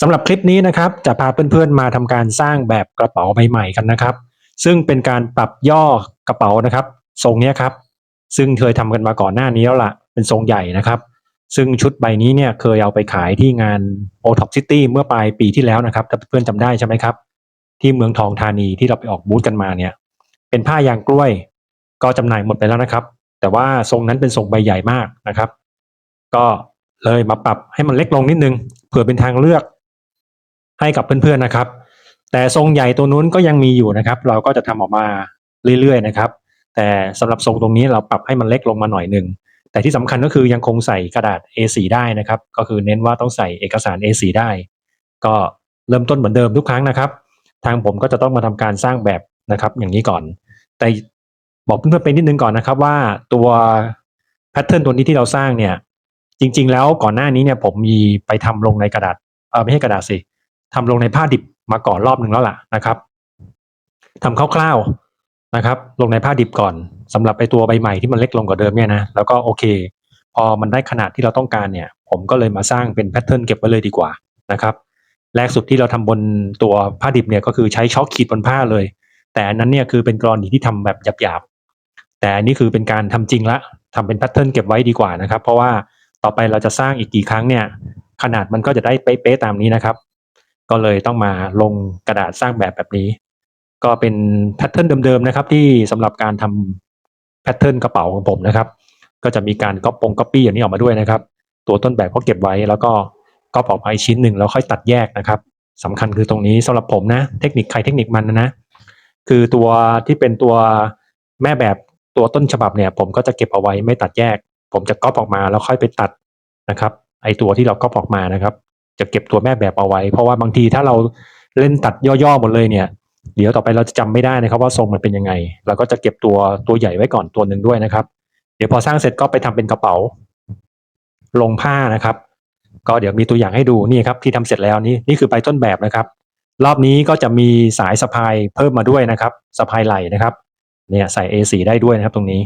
สำหรับคลิปนี้นะครับจะพาเพื่อนๆมาทำการสร้างแบบกระเป๋าใบใหม่กันนะครับ ซึ่งเป็นการปรับย่อกระเป๋านะครับ ทรงนี้ครับ ซึ่งเคยทำกันมาก่อนหน้านี้แล้วล่ะ เป็นทรงใหญ่นะครับ ซึ่งชุดใบนี้เนี่ยเคยเอาไปขายที่งาน o t o p City เมื่อปลายปีที่แล้วนะครับถ้าเพื่อนๆจำได้ใช่ไหมครับ ที่เมืองทองธานีที่เราไปออกบูธกันมาเนี่ย เป็นผ้ายางกล้วย ก็จำหน่ายหมดไปแล้วนะครับ แต่ว่าทรงนั้นเป็นทรงใบใหญ่มากนะครับ ก็เลยมาปรับให้มันเล็กลงนิดนึงเผื่อเป็นทางเลือก ให้กับเพื่อนๆนะครับ แต่ทรงใหญ่ตัวนู้นก็ยังมีอยู่นะครับ เราก็จะทำออกมาเรื่อยๆนะครับ แต่สำหรับทรงตรงนี้เราปรับให้มันเล็กลงมาหน่อยหนึ่งแต่ที่สำคัญก็คือยังคงใส่กระดาษ A4 ได้นะครับ ก็คือเน้นว่าต้องใส่เอกสาร A4 ได้ ก็เริ่มต้นเหมือนเดิมทุกครั้งนะครับ ทางผมก็จะต้องมาทำการสร้างแบบนะครับ อย่างนี้ก่อน แต่บอกเพื่อนๆไปนิดนึงก่อนนะครับว่าตัวแพทเทิร์นตัวนี้ที่เราสร้างเนี่ย จริง ๆ แล้วก่อนหน้านี้เนี่ยผมมีไปทำลงในกระดาษเออไม่ใช่กระดาษสิ ทำลงในผ้าดิบมาก่อนรอบหนึ่งแล้วล่ะนะครับทำคร่าวๆนะครับ ลงในผ้าดิบก่อนสำหรับไปตัวใบใหม่ที่มันเล็กลงกว่าเดิมเนี่ยนะแล้วก็โอเค พอมันได้ขนาดที่เราต้องการเนี่ย ผมก็เลยมาสร้างเป็นแพทเทิร์นเก็บไว้เลยดีกว่านะครับแรกสุดที่เราทำบนตัวผ้าดิบเนี่ยก็คือใช้ช็อคขีดบนผ้าเลย แต่อันนั้นเนี่ยคือเป็นกรณีที่ทำแบบหยาบๆแต่อันนี้คือเป็นการทำจริงละทำเป็นแพทเทิร์นเก็บไว้ดีกว่านะครับ เพราะว่าต่อไปเราจะสร้างอีกกี่ครั้งเนี่ย ขนาดมันก็จะได้เป๊ะๆตามนี้นะครับ ก็เลยต้องมาลงกระดาษสร้างแบบแบบนี้ ก็เป็นแพทเทิร์นเดิมๆนะครับ ที่สำหรับการทำแพทเทิร์นกระเป๋าของผมนะครับ ก็จะมีการก๊อปปงก๊อปปี้อย่างนี้ออกมาด้วยนะครับ ตัวต้นแบบก็เก็บไว้แล้วก็ก๊อปออกมาชิ้นหนึ่งแล้วค่อยตัดแยกนะครับสำคัญคือตรงนี้สำหรับผมนะ เทคนิคใครเทคนิคมันนะนะคือตัวที่เป็นตัวแม่แบบตัวต้นฉบับเนี่ย ผมก็จะเก็บเอาไว้ไม่ตัดแยก ผมจะก๊อปออกมาแล้วค่อยไปตัดนะครับ ไอตัวที่เราก๊อปออกมานะครับ จะเก็บตัวแม่แบบเอาไว้ เพราะว่าบางทีถ้าเราเล่นตัดย่อๆหมดเลยเนี่ย เดี๋ยวต่อไปเราจะจำไม่ได้นะครับว่าทรงมันเป็นยังไง เราก็จะเก็บตัวตัวใหญ่ไว้ก่อนตัวหนึ่งด้วยนะครับ เดี๋ยวพอสร้างเสร็จก็ไปทำเป็นกระเป๋า ลงผ้านะครับ ก็เดี๋ยวมีตัวอย่างให้ดูนี่ครับที่ทำเสร็จแล้วนี่นี่คือใบต้นแบบนะครับ รอบนี้ก็จะมีสายสะพายเพิ่มมาด้วยนะครับสะพายไหล่นะครับเนี่ยใส่ A4 ได้ด้วยนะครับตรงนี้